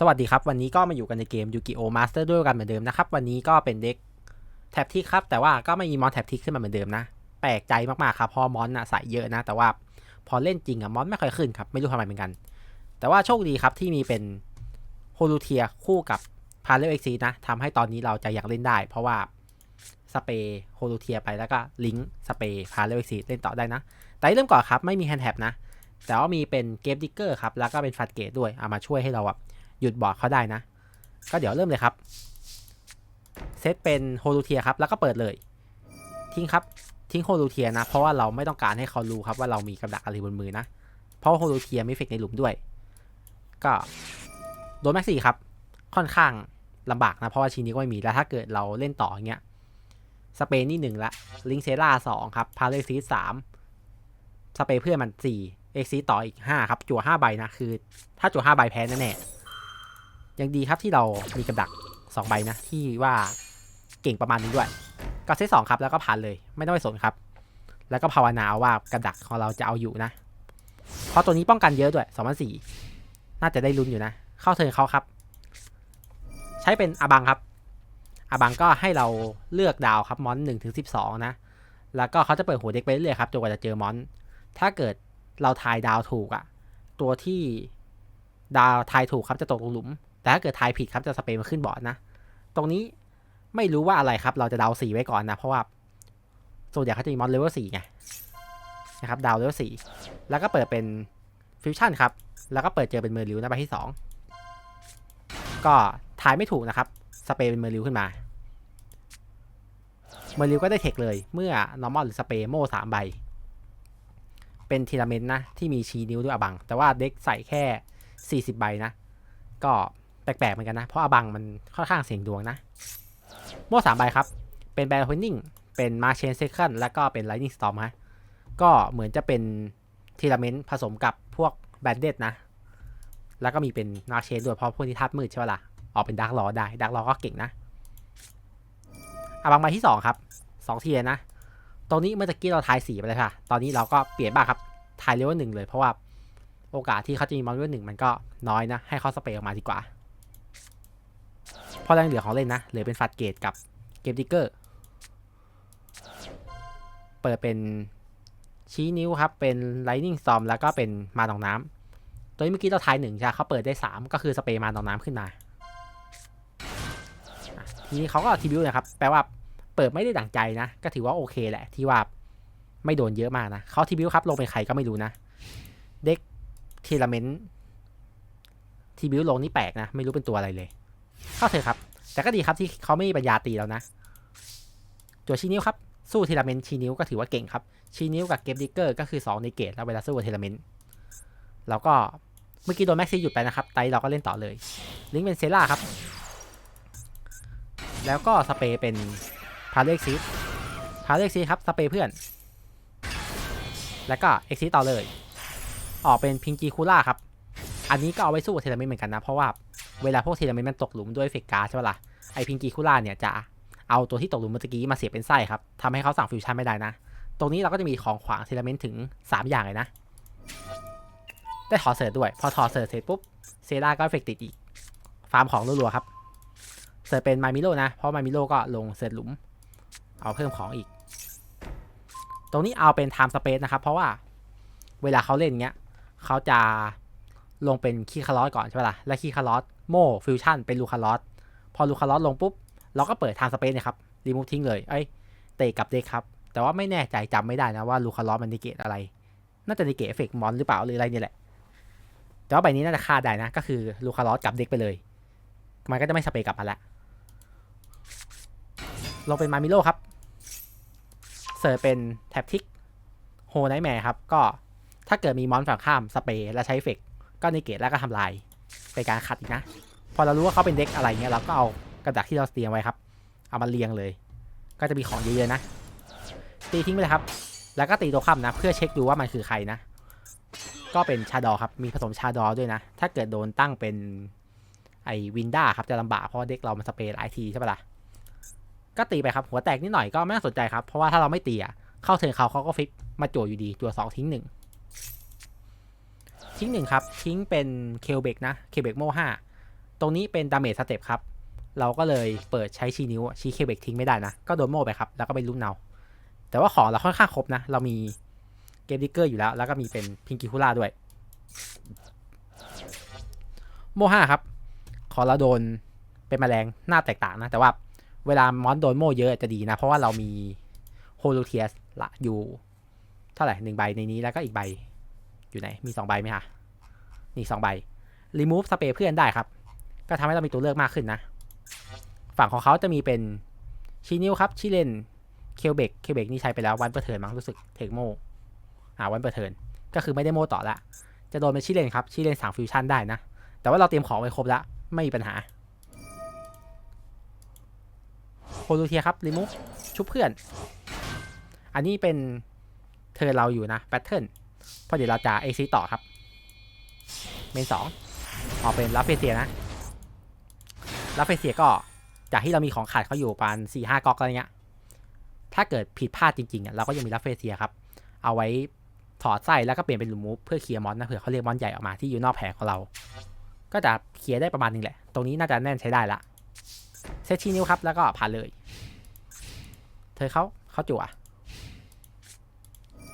สวัสดีครับ วันนี้ก็มาอยู่กันในเกมยูกิโอมาสเตอร์ด้วยกันเหมือนเดิมนะครับ วันนี้ก็เป็นเด็กแท็บทิกครับ แต่ว่าก็ไม่มีมอนแท็บทิกขึ้นมาเหมือนเดิมนะ แปลกใจมากๆครับพอมอนอะใส่เยอะนะ แต่ว่าพอเล่นจริงอะมอนไม่ค่อยขึ้นครับ ไม่รู้ทำไมเหมือนกัน แต่ว่าโชคดีครับที่มีเป็นโฮลูเทียคู่กับพาเลเอ็กซีนะทำให้ตอนนี้เราจะอยากเล่นได้ เพราะว่าสเปย์โฮลูเทียไปแล้วก็ลิงก์สเปย์พาเลเอ็กซีเล่นต่อได้นะ แต่เริ่มก่อนครับไม่มีแฮนด์แท็บนะ แต่ว่ามีเป็นเกมดิกเกอร์ครับแล้วก็เป็นฟัดเกตด้วยเอามาช่วยให้เราอะ หยุดบอร์ดเขาได้นะ ก็เดี๋ยวเริ่มเลยครับ เซตเป็นโฮลูเทียครับ แล้วก็เปิดเลย ทิ้งครับ ทิ้งโฮลูเทียนะ เพราะว่าเราไม่ต้องการให้เขารู้ครับว่าเรามีกับดักอะไรบนมือนะ เพราะโฮลูเทียไม่เฟกในหลุมด้วย ก็โดนแม็กซี่ครับ ค่อนข้างลำบากนะ เพราะว่าชีนี้ก็ไม่มี แล้วถ้าเกิดเราเล่นต่ออย่างเงี้ย สเปนนี่หนึ่งละ ลิงเซล่าสองครับ พาเลซีสามสเปนเพื่อนมันสี่เอ็กซีต่ออีกห้าครับ จั่วห้าใบนะ คือ ถ้าจั่วห้าใบแพ้แน่ๆ ยังดีครับที่เรามีกับดักสองใบนะ ที่ว่าเก่งประมาณนึงด้วยก็เซตสองครับแล้วก็ผ่านเลยไม่ต้องไปสนครับ แล้วก็ภาวนาว่ากับดักของเราจะเอาอยู่นะ เพราะตัวนี้ป้องกันเยอะด้วยสองพันสี่น่าจะได้ลุ้นอยู่นะ เข้าเทิร์นเขาครับ ใช้เป็นอาบังครับอาบังก็ให้เราเลือกดาวครับมอนหนึ่งถึงสิบสองนะ แล้วก็เขาจะเปิดหัวเด็กไปเรื่อยครับจนกว่าจะเจอมอน ถ้าเกิดเราทายดาวถูกอะตัวที่ดาวทายถูกครับจะตกลงหลุม แต่ถ้าเกิดทายผิดครับจะสเปร์มาขึ้นบอร์ดนะ ตรงนี้ไม่รู้ว่าอะไรครับ เราจะดาวสีไว้ก่อนนะ เพราะว่าส่วนใหญ่เขาจะมีมอนเลเวลสี่ไงนะครับดาวเลเวลสี่แล้วก็เปิดเป็นฟิวชั่นครับ แล้วก็เปิดเจอเป็นเมอร์ลิวนะใบที่สองก็ทายไม่ถูกนะครับ สเปร์เป็นเมอร์ลิวขึ้นมา เมอร์ลิวก็ได้เทคเลย เมื่อ normal หรือสเปร์โม่สามใบ เป็นทีละเมนต์นะ ที่มีชีนิ้วด้วยอบัง แต่ว่าเด็กใส่แค่ 40 ใบนะ ก็ แปลกๆเหมือนกันนะ เพราะอบังมันค่อนข้างเสียงดวงนะโม่สามใบครับ เป็นแบร์ o ิ n นิ่งเป็นมาเชนเซคันแล้วก็เป็นไลนิ่งสตอมฮะก็เหมือนจะเป็นทีละเมนต์ผสมกับพวกแบนเดดนะ แล้วก็มีเป็นมาเชนด้วยเพราะพวกที่ทัดมืดใช่ปะล่ะออกเป็นดักลอได้ดักลอก็เก่งนะอาบังใบที่สองครับสองทีเลยนะตรงนี้เมื่อกี้เราทายสีไปเลยค่ะ ตอนนี้เราก็เปลี่ยนบ้างครับทายเลเวลหนึ่งเลยเพราะว่าโอกาสที่เขาจะมีมอนเลเวลหนึ่งมันก็น้อยนะ ให้เขาสเปรย์ออกมาดีกว่า พอแรงเหลือของเล่นนะ เหลือเป็นฟัดเกตกับเกมดิกเกอร์ เปิดเป็นชี้นิ้วครับ เป็นไลนิ่งซอมแล้วก็เป็นมาตองน้ำ ตัวนี้เมื่อกี้เราทายหนึ่งใช่เขาเปิดได้ 3 ก็คือสเปรย์มาตองน้ำขึ้นมา ทีนี้เขาก็ทีบิวนะครับ แปลว่าเปิดไม่ได้ดั่งใจนะ ก็ถือว่าโอเคแหละ ที่ว่าไม่โดนเยอะมากนะ เขาทีบิวครับลงเป็นใครก็ไม่รู้นะ เด็กทีละเมนทีบิวลงนี่แปลกนะ ไม่รู้เป็นตัวอะไรเลย เข้าเถอะครับ แต่ก็ดีครับที่เขาไม่มีปัญญาตีแล้วนะจัวชีนิ้วครับ สู้เทีลเมนชีนิ้วก็ถือว่าเก่งครับ ชีนิ้วกับเกมดิกเกอร์ก็คือ 2 ในเกตแล้วเวลาสู้กับทีลเมนแล้วก็เมื่อกี้โดนแม็กซี่หยุดไปนะครับ ไตเราก็เล่นต่อเลย ลิงเป็นเซล่าครับ แล้วก็สเปรย์เป็นพาเล็กซีพาเล็กซีครับ สเปรย์เพื่อน แล้วก็เอ็กซีต่อเลย ออกเป็นพิงกีคูล่าครับ อันนี้ก็เอาไว้สู้กับเทเลเมนเหมือนกันนะ เพราะว่า เวลาพวกเทเลเมนมันตกหลุมด้วยเฟกการ์ใช่ปะล่ะไอพิงกีคูล่าเนี่ยจะเอาตัวที่ตกหลุมเมื่อกี้มาเสียบเป็นไส้ครับทำให้เขาสั่งฟิวชั่นไม่ได้นะ ตรงนี้เราก็จะมีของขวางเทเลเมนถึง 3 อย่างเลยนะ ได้ถอดเสิร์ตด้วย พอถอดเสิร์ตเสร็จปุ๊บเซราก็เอฟเฟกติดอีก ฟาร์มของรัวๆครับ เสิร์ตเป็นมามิโลนะ เพราะมามิโลก็ลงเสิร์ตหลุม เอาเพิ่มของอีก ตรงนี้เอาเป็น time space นะครับ เพราะว่าเวลาเขาเล่นเงี้ยเขาจะลงเป็นคีคาร์ลอสก่อนใช่ไหมล่ะ และคีคาร์ลอส โม่ฟิวชั่นเป็นลูคาร์ลอสพอลูคาร์ลอสลงปุ๊บ เราก็เปิด time space เนี่ยครับรีมูฟทิ้งเลยเอ้เตะกับเด็กครับ แต่ว่าไม่แน่ใจจำไม่ได้นะว่าลูคาร์ลอสมันนิเกตอะไร น่าจะนิเกตเอฟเฟกต์มอนหรือเปล่าหรืออะไรนี่แหละแต่ว่าใบนี้น่าจะฆ่าได้นะ ก็คือลูคาร์ลอสกับเด็กไปเลย มันก็จะไม่สเปย์กลับมาล้วลงเป็นมามิโลครับเสิร์เป็นแท็บทิกโฮไนแมร์ครับ ก็ถ้าเกิดมีมอนฝั่งข้ามสเปรย์และใช้เฟกก็ในเกตแล้วก็ทำลาย เป็นการขัดอีกนะ พอเรารู้ว่าเขาเป็นเด็กอะไรเงี้ยเราก็เอากระดักที่เราเตรียมไว้ครับ เอามาเรียงเลย ก็จะมีของเยอะๆนะ ตีทิ้งไปเลยครับ แล้วก็ตีตัวข้ามนะ เพื่อเช็คดูว่ามันคือใครนะ ก็เป็นชาดอครับ มีผสมชาดอด้วยนะ ถ้าเกิดโดนตั้งเป็นไอวินด้าครับจะลำบากเพราะเด็กเรามันสเปรย์หลายทีใช่ปะล่ะ ก็ตีไปครับหัวแตกนิดหน่อยก็ไม่น่าสนใจครับ เพราะว่าถ้าเราไม่ตีอะเข้าเทิร์นเขาเขาก็ฟิปมาจั่วอยู่ดีจั่วสองทิ้งหนึ่ง ทิ้งหนึ่งครับ ทิ้งเป็นเคลเบกนะเคลเบกโม่ห้าตรงนี้เป็นดาเมจสเต็ปครับ เราก็เลยเปิดใช้ชี้นิ้วชี้เคเบกทิ้งไม่ได้นะ ก็โดนโม่ไปครับ แล้วก็ไปลุ้นเอาแต่ว่าของเราค่อนข้างครบนะ เรามีเกมดิกเกอร์อยู่แล้ว แล้วก็มีเป็นพิงกิคุล่าด้วย โมห้าครับ ขอเราโดนเป็นแมลงหน้าแตกต่างนะ แต่ว่าเวลามอนโดนโม่เยอะจะดีนะ เพราะว่าเรามีโฮโลเทียสละอยู่ เท่าไหร่หนึ่งใบในนี้แล้วก็อีกใบ อยู่ไหน มีสองใบไหมคะนี่สองใบรีมูฟสเปรย์เพื่อนได้ครับ ก็ทำให้เรามีตัวเลือกมากขึ้นนะ ฝั่งของเขาจะมีเป็นชีนิวครับ ชิเลน เคลเบก เคลเบกนี่ใช้ไปแล้ววันเปอร์เทิร์นมั้งรู้สึกเทคโมอ่าวันเปอร์เทิร์นก็คือไม่ได้โมต่อละ จะโดนเป็นชิเลนครับ ชิเลนสั่งฟิวชั่นได้นะ แต่ว่าเราเตรียมของไว้ครบแล้วไม่มีปัญหาโฮลูเทียครับรีมูฟชุบเพื่อน อันนี้เป็นเธอเราอยู่นะแพทเทิร์น เพราะเดี๋ยวเราจะเอซีต่อครับ เมนสองออกเป็นรับเฟเซียนะรับเฟเซียก็จากที่เรามีของขาดเขาอยู่ประมาณสี่ห้าก๊อกอะไรเงี้ย ถ้าเกิดผิดพลาดจริงๆอะเราก็ยังมีรับเฟเซียครับ เอาไว้ถอดไส้แล้วก็เปลี่ยนเป็นลุมมูฟเพื่อเคลียร์มอนนะเผื่อเขาเรียกมอนใหญ่ออกมาที่อยู่นอกแผงของเรา ก็จะเคลียร์ได้ประมาณนึงแหละ ตรงนี้น่าจะแน่นใช้ได้ละเซตชีนิ้วครับแล้วก็ผ่านเลย เธอเขาเขาจั่ว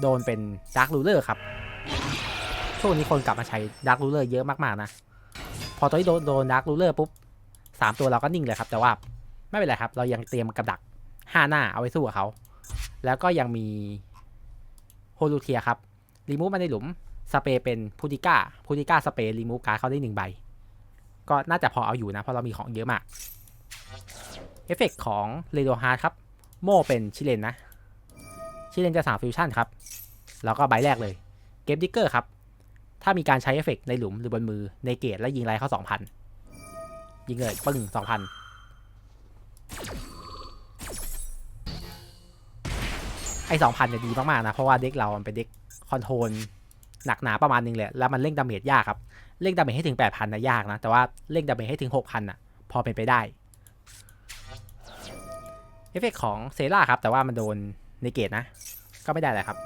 โดนเป็นดาร์ครูเลอร์ครับ ช่วงนี้คนกลับมาใช้ดาร์ครูเลอร์เยอะมากๆนะ พอตอนนี้โดนโดนดาร์ครูเลอร์ปุ๊บสามตัวเราก็นิ่งเลยครับ แต่ว่าไม่เป็นไรครับ เรายังเตรียมกับดักห้าหน้าเอาไว้สู้กับเขา แล้วก็ยังมีโฮลูเทียครับ รีมูฟมาในหลุม สเปรย์เป็นพูติก้าพูติก้าสเปรย์รีมูฟการ์ดเขาได้หนึ่งใบ ก็น่าจะพอเอาอยู่นะ เพราะเรามีของเยอะมาก เอฟเฟกของเรโดฮาร์ดครับ โม่เป็นชิเลนนะ ชิเลนจะสั่งฟิวชั่นครับ แล้วก็ใบแรกเลยเกมดิกเกอร์ครับ ถ้ามีการใช้เอฟเฟกในหลุมหรือบนมือในเกตและยิงไรเข้า2,000ยิงเลยปึ้ง2,000ไอ้2,000เนี่ยดีมากๆนะ เพราะว่าเด็กเรามันเป็นเด็กคอนโทรลหนักหนาประมาณนึงเลยแล้วมันเร่งดาเมจยากครับเร่งดาเมจให้ถึง 8,000นะยากนะ แต่ว่าเร่งดาเมจให้ถึง 6,000น่ะพอเป็นไปได้ เอฟเฟกของเซราครับ แต่ว่ามันโดน ในเกตนะ ก็ไม่ได้แหละครับ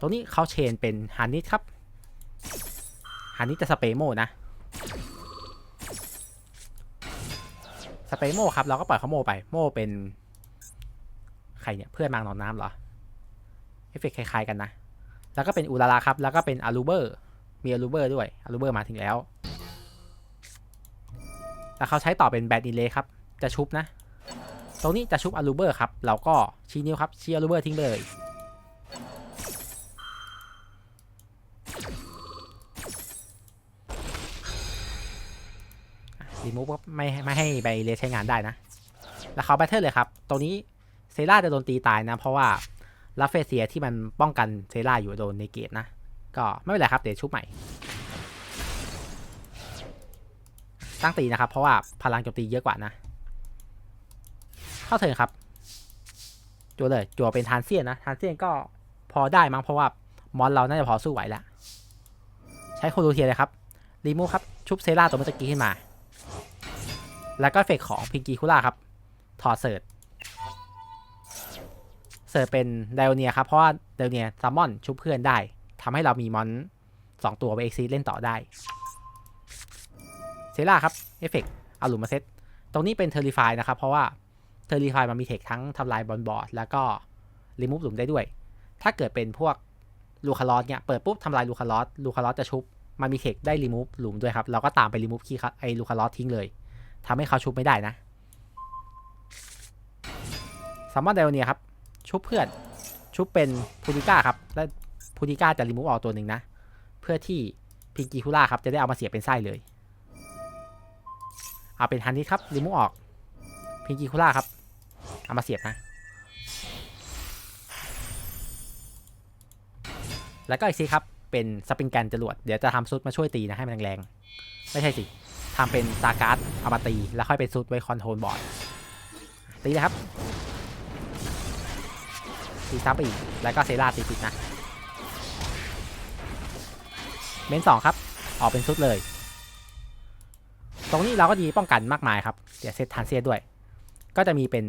ตรงนี้เขาเชนเป็นฮานิสครับฮานิสจะสเปโมนะสเปโมครับเราก็ปล่อยเขาโมไปโมเป็น ใครเนี่ยเพื่อนมางนอนน้ำเหรอเอฟเฟกคล้ายๆกันนะ แล้วก็เป็นอูลาลาครับ แล้วก็เป็นอารูเบอร์มีอารูเบอร์ด้วยอารูเบอร์มาถึงแล้ว แล้วเขาใช้ต่อเป็นแบดอินเลครับ จะชุบนะ ตรงนี้จะชุบอารูเบอร์ครับ เราก็ชี้นิ้วครับชี้อารูเบอร์ทิ้งไปเลย รีมูฟไม่ไม่ให้ใบเลสใช้งานได้นะ แล้วเขาแบทเทิลเลยครับ ตรงนี้เซราจะโดนตีตายนะ เพราะว่าลัฟเฟเซียที่มันป้องกันเซราอยู่โดนในเกตนะ ก็ไม่เป็นไรครับ เดี๋ยวชุบใหม่ ตั้งตีนะครับ เพราะว่าพลังโจมตีเยอะกว่านะ เข้าเทินครับจัวเลยจัวเป็นทานเซียนนะทานเซียนก็พอได้มั้งเพราะว่ามอนเราน่าจะพอสู้ไหวแล้วใช้โคโลเทียเลยครับรีมูฟครับชุบเซราตัวเมื่อกี้ขึ้นมา แล้วก็เฟกของพิงกีคูล่าครับถอดเสิร์ตเสิร์ตเป็นไดโอเนียครับเพราะว่าไดโอเนียซัมมอนชุบเพื่อนได้ทำให้เรามีมอนสองตัวไปเอ็กซีเล่นต่อได้เซราครับเอฟเฟกเอาหลุมมาเซตตรงนี้เป็นเทอร์ริฟายนะครับเพราะว่า เทอร์ริฟายมันมีเทคทั้งทำลายบอลบอร์ดแล้วก็รีมูฟหลุมได้ด้วย ถ้าเกิดเป็นพวกลูคาลอสเนี่ยเปิดปุ๊บทำลายลูคาลอสลูคาลอสจะชุบมันมีเทคได้รีมูฟหลุมด้วยครับ เราก็ตามไปรีมูฟคีย์ไอ้ลูคาลอสทิ้งเลยทำให้เขาชุบไม่ได้นะซัมมอนไดโอเนียครับ ชุบเพื่อนชุบเป็นพูติก้าครับและพูติก้าจะรีมูฟออกตัวหนึ่งนะ เพื่อที่พิงกีคูล่าครับจะได้เอามาเสียเป็นไส้เลย เอาเป็นฮันนิสครับรีมูฟออกพิงกีคูล่าครับ เอามาเสียบนะ แล้วก็อีกซีครับ เป็นสปริงแกนจรวด เดี๋ยวจะทำซุดมาช่วยตีนะให้มันแรงๆ ไม่ใช่สิทำเป็นซาการ์ดเอามาตี แล้วค่อยเป็นซุดไว้คอนโทรลบอร์ด ตีเลยครับ ตีซ้ำไปอีก แล้วก็เซราตีปิดนะ เมนสองครับ ออกเป็นซุดเลย ตรงนี้เราก็ดีป้องกันมากมายครับ เดี๋ยวเซตทานเซียด้วย ก็จะมีเป็น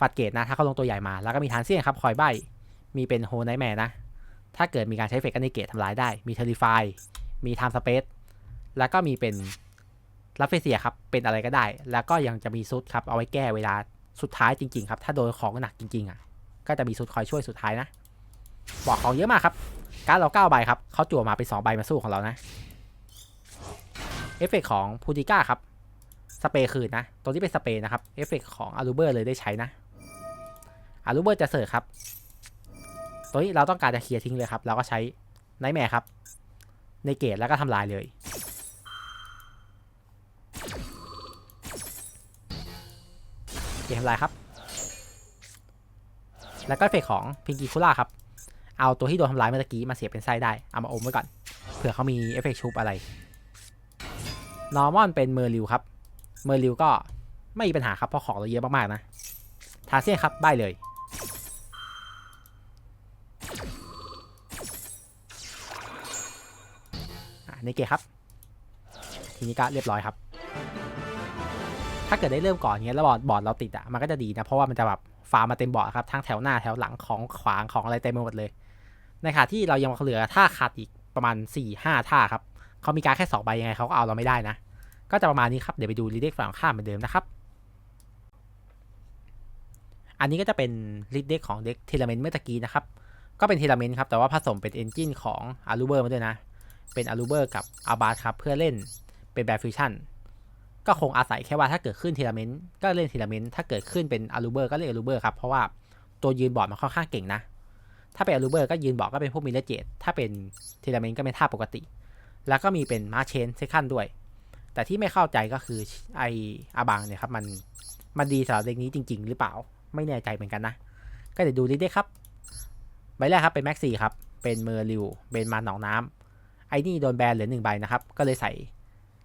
ฟัดเกตนะ ถ้าเขาลงตัวใหญ่มา แล้วก็มีทานเซียนครับ คอยใบ มีเป็นโฮไนแมร์นะ ถ้าเกิดมีการใช้เฟกกันในเกตทำลายได้ มีเทอร์ริฟาย มีไทม์สเปซ แล้วก็มีเป็นรับเฟเซียครับ เป็นอะไรก็ได้ แล้วก็ยังจะมีซุดครับ เอาไว้แก้เวลาสุดท้ายจริง ๆ ครับ ถ้าโดนของหนักจริง ๆ อะ ก็จะมีซุดคอยช่วยสุดท้ายนะ บอกของเยอะมากครับ การเราเก้าใบครับ เขาจั่วมาเป็นสองใบมาสู้ของเรานะ เอฟเฟกต์ของพูติก้าครับ สเปรย์คืนนะ ตัวที่เป็นสเปรย์นะครับ เอฟเฟกต์ของอารูเบอร์เลยได้ใช้นะ อารูเบอร์จะเสิร์ฟครับ ตัวนี้เราต้องการจะเคลียร์ทิ้งเลยครับ เราก็ใช้ไนแมร์ครับ ในเกตแล้วก็ทำลายเลย เกมทำลายครับ แล้วก็เอฟเฟกต์ของพิงกี้คูล่าครับ เอาตัวที่โดนทำลายเมื่อกี้มาเสียบเป็นไส้ได้ เอามาอมไว้ก่อน เผื่อเขามีเอฟเฟกต์ชุบอะไรนอร์มอนเป็นเมอร์ลิวครับ เมอร์ลิวก็ไม่มีปัญหาครับเพราะของเราเยอะมากๆนะ ทาเซียนครับใบเลย ในเกมครับ ทีนี้ก็เรียบร้อยครับ ถ้าเกิดได้เริ่มก่อนเงี้ยแล้วบอร์ดบอร์ดเราติดอะมันก็จะดีนะเพราะว่ามันจะแบบฟาร์มมาเต็มบอร์ดครับทั้งแถวหน้าแถวหลังของขวางของอะไรเต็มไปหมดเลย ในขณะที่เรายังเหลือท่าขาดอีกประมาณ4ี่ห้าท่าครับเขามีการแค่สองใบยังไงเขาก็เอาเราไม่ได้นะ ก็จะประมาณนี้ครับ เดี๋ยวไปดูรีเด็กฝั่งข้ามเหมือนเดิมนะครับ อันนี้ก็จะเป็นรีเด็กของเด็กเทเลเมนต์เมื่อตะกี้นะครับ ก็เป็นเทเลเมนต์ครับ แต่ว่าผสมเป็นเอนจินของอารูเบอร์มาด้วยนะ เป็นอารูเบอร์กับอาบาสครับเพื่อเล่นเป็นแบบฟิวชั่นก็คงอาศัยแค่ว่าถ้าเกิดขึ้นเทเลเมนต์ก็เล่นเทเลเมนต์ถ้าเกิดขึ้นเป็นอารูเบอร์ก็เล่นอารูเบอร์ครับเพราะว่าตัวยืนบอร์ดมันค่อนข้างเก่งนะ ถ้าเป็นอารูเบอร์ก็ยืนบอร์ดก็เป็นพวกมิเลเจตถ้าเป็นเทเลเมนต์ก็เป็นท่าปกติ แล้วก็มีเป็นมาเชนเซคันด้วย แต่ที่ไม่เข้าใจก็คือไออาบังเนี่ยครับมันมันดีสำหรับเด็กนี้จริง ๆ หรือเปล่าไม่แน่ใจเหมือนกันนะก็เดี๋ยวดูดิได้ครับใบแรกครับเป็นแม็กซี่ครับเป็นเมอร์ลิวเป็นมาหนองน้ำ ไอ้นี่โดนแบนเหลือหนึ่งใบนะครับ ก็เลยใส่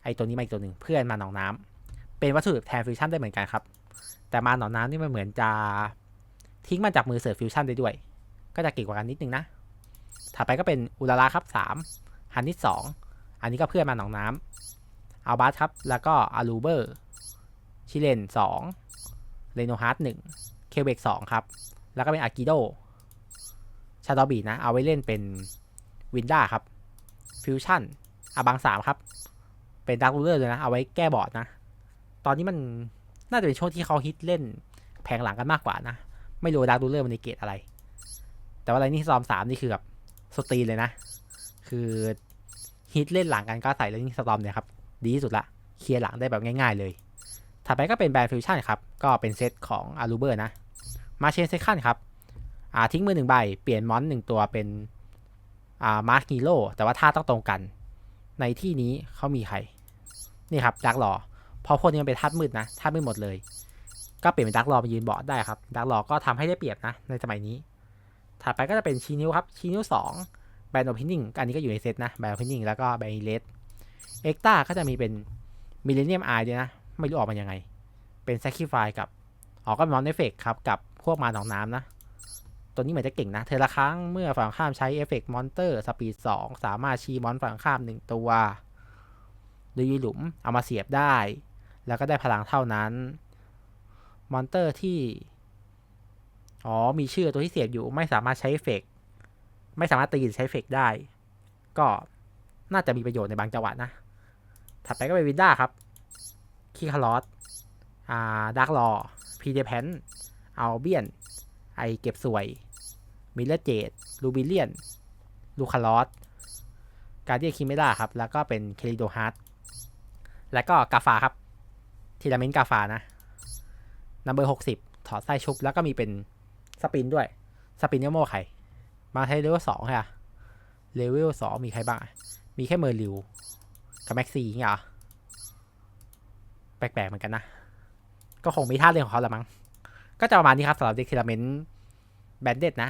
ไอ้ตัวนี้มาอีกตัวหนึ่งเพื่อนมาหนองน้ำเป็นวัตถุดิบแทนฟิวชั่นได้เหมือนกันครับ แต่มาหนองน้ำนี่มันเหมือนจะทิ้งมาจากมือเสิร์ฟฟิวชั่นได้ด้วย ก็จะเก่งกว่ากันนิดนึงนะ ถัดไปก็เป็นอุลาราครับสามฮันนิสสองอันนี้ก็เพื่อนมาหนองน้ำอัลบัสครับ แล้วก็อารูเบอร์ ชิเลนสองเรโนฮาร์ดหนึ่งเคเบกสองครับ แล้วก็เป็นอากิโดชาดอบีนะ เอาไว้เล่นเป็นวินด้าครับ ฟิวชั่นอ่าบังสามครับ เป็นดักรูเลอร์เลยนะ เอาไว้แก้บอร์ดนะ ตอนนี้มันน่าจะเป็นช่วงที่เขาฮิตเล่นแผงหลังกันมากกว่านะ ไม่รู้ดักรูเลอร์มันในเกตอะไร แต่ว่าอะไรนี่ซอมสามนี่คือแบบสตรีเลยนะ คือฮิตเล่นหลังกันก็ใส่เล่นสตอมเนี่ยครับดีที่สุดละเคลียร์หลังได้แบบง่ายๆเลย ถัดไปก็เป็นแบรนด์ฟิวชั่นครับ ก็เป็นเซตของอารูเบอร์นะ มาเชนเซคันครับ อ่าทิ้งมือหนึ่งใบ เปลี่ยนมอนหนึ่งตัวเป็น มาร์คีโร่แต่ว่าท่าต้องตรงกัน ในที่นี้เขามีใคร นี่ครับดักหลอเพราะพวกนี้มันเป็นท่ามืดนะท่ามืดหมดเลย ก็เปลี่ยนเป็นดักหลอมายืนเบอร์ดได้ครับดักหลอก็ทำให้ได้เปรียบนะ ในสมัยนี้ ถัดไปก็จะเป็นชีนิ้วครับชีนิ้วสองแบนด์โอเพนนิ่งอันนี้ก็อยู่ในเซตนะแบนด์โอเพนนิ่งแล้วก็แบนด์เลสเอ็กต้าก็จะมีเป็นมิเลเนียมไอด้วยนะ ไม่รู้ออกมายังไง เป็นแซคคิฟายกับออกก็นอนเอฟเฟกครับกับพวกมาหนองน้ำนะ ตัวนี้เหมือนจะเก่งนะเธอละครั้งเมื่อฝั่งข้ามใช้เอฟเฟกต์มอนเตอร์สปีดสองสามารถชีมอนฝั่งข้ามหนึ่งตัวโดยหลุมเอามาเสียบได้ แล้วก็ได้พลังเท่านั้น มอนเตอร์ที่ อ๋อ มีชื่อตัวที่เสียบอยู่ไม่สามารถใช้เอฟเฟกไม่สามารถตีใช้เอฟเฟกได้ ก็น่าจะมีประโยชน์ในบางจังหวะนะ ถัดไปก็เป็นวินด้าครับคีคาร์ลอสอ่าดักลอพีเดแพนเอาเบียน ไอเก็บสวย มิเลเจดลูบิเลียน ลูคาร์ลอสการเดียคิเมล่าครับ แล้วก็เป็นเคลิโดฮาร์ดแล้วก็กาฟาครับ ทีละเมนกาฟานะนัมเบอร์หกสิบถอดไส้ชุบ แล้วก็มีเป็นสปินด้วย สปินเนโมใคร มาไทเลเวลสองค่ะเลเวลสองมีใครบ้าง มีแค่เมอร์ลิว กับแม็กซี่เนี่ยหรอแปลกๆเหมือนกันนะ ก็คงมีท่าเรื่องของเขาละมั้ง ก็จะประมาณนี้ครับสำหรับเด็กเทเลเมนต์แบนเด็ดนะ